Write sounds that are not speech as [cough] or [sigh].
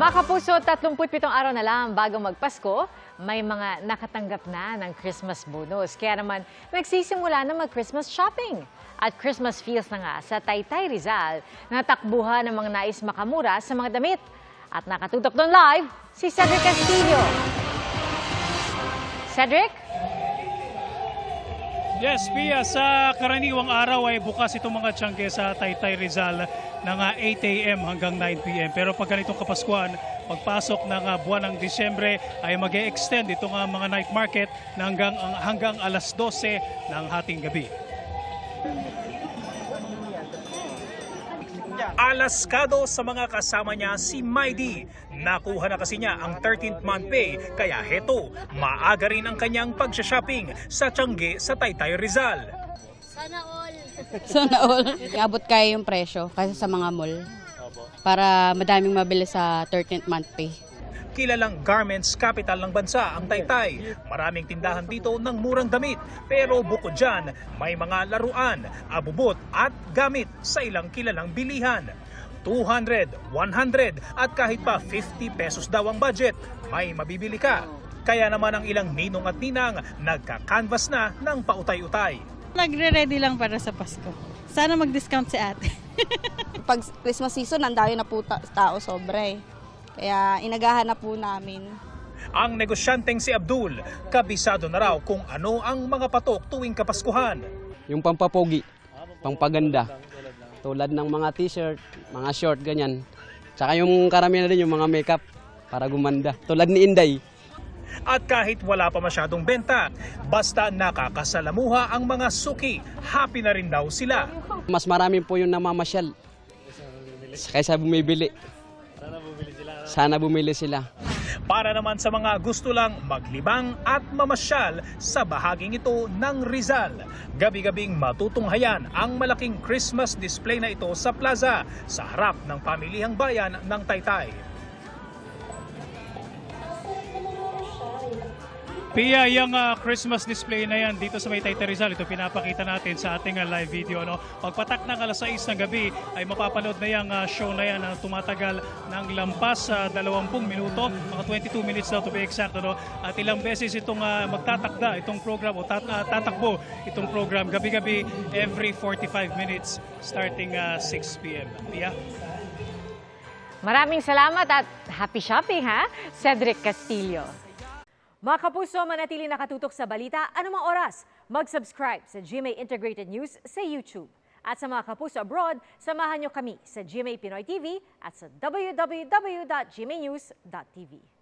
Mga kapuso, 37 araw na lang bago magpasko, may mga nakatanggap na ng Christmas bonus. Kaya naman, nagsisimula na mag-Christmas shopping. At Christmas feels na nga sa Taytay Rizal na takbuhan ng mga nais makamura sa mga damit. At nakatutok doon live, si Cedric Castillo. Cedric? Yes, Pia, sa karaniwang araw ay bukas itong mga tiyangge sa Taytay Rizal ng ah, 8 a.m. hanggang 9 p.m. Pero pag ganitong Kapaskuhan, pagpasok ng ah, buwan ng Disyembre ay mag extend itong ah, mga night market hanggang, ang- hanggang alas 12 ng hating gabi. Alaskado sa mga kasama niya si Maidi. Nakuha na kasi niya ang 13th month pay kaya heto, maaga rin ang kanyang pagsha-shopping sa Tiangge sa Taytay Rizal. Sana all. [laughs] Iabot kaya yung presyo kasi sa mga mall. Para madaming mabili sa 13th month pay. Kilalang garments capital ng bansa ang Taytay. Maraming tindahan dito ng murang damit. Pero bukod dyan, may mga laruan, abubot at gamit sa ilang kilalang bilihan. 200, 100 at kahit pa 50 pesos daw ang budget, may mabibili ka. Kaya naman ang ilang ninong at ninang nagka-canvas na ng pautay-utay. Nagre-ready lang para sa Pasko. Sana mag-discount si ate. pag Christmas season, ang dami na po ta- tao sobra eh. Kaya inagahan na po namin. Ang negosyanteng si Abdul, kabisado na raw kung ano ang mga patok tuwing Kapaskuhan. yung pampapogi, pangpaganda. Tulad ng mga t-shirt, mga short, ganyan. Tsaka yung karamihan na din yung mga makeup para gumanda. Tulad ni Inday. At kahit wala pa masyadong benta, basta nakakasalamuha ang mga suki, happy na rin daw sila. Mas marami po yung namamasyal kaysa bumibili. Sana bumili sila. Para naman sa mga gusto lang maglibang at mamasyal sa bahaging ito ng Rizal. Gabi-gabing matutunghayan ang malaking Christmas display na ito sa plaza sa harap ng pamilihang bayan ng Taytay. Pia, yung ah, Christmas display na yan dito sa may Taytay Rizal, ito pinapakita natin sa ating ah, live video. No? Pagpatak ng alas 6 ng gabi ay mapapanood na yung ah, show na yan na tumatagal ng lampas sa 20 minuto, mga 22 minutes daw to be exact. No? At ilang beses itong ah, magtatakda itong program o tat- ah, tatakbo itong program gabi-gabi every 45 minutes starting ah, 6 p.m. Pia? Maraming salamat at happy shopping ha, Cedric Castillo. Mga kapuso, manatili nakatutok sa balita anumang oras. Mag-subscribe sa GMA Integrated News sa YouTube. At sa mga kapuso abroad, samahan nyo kami sa GMA Pinoy TV at sa www.gmanews.tv.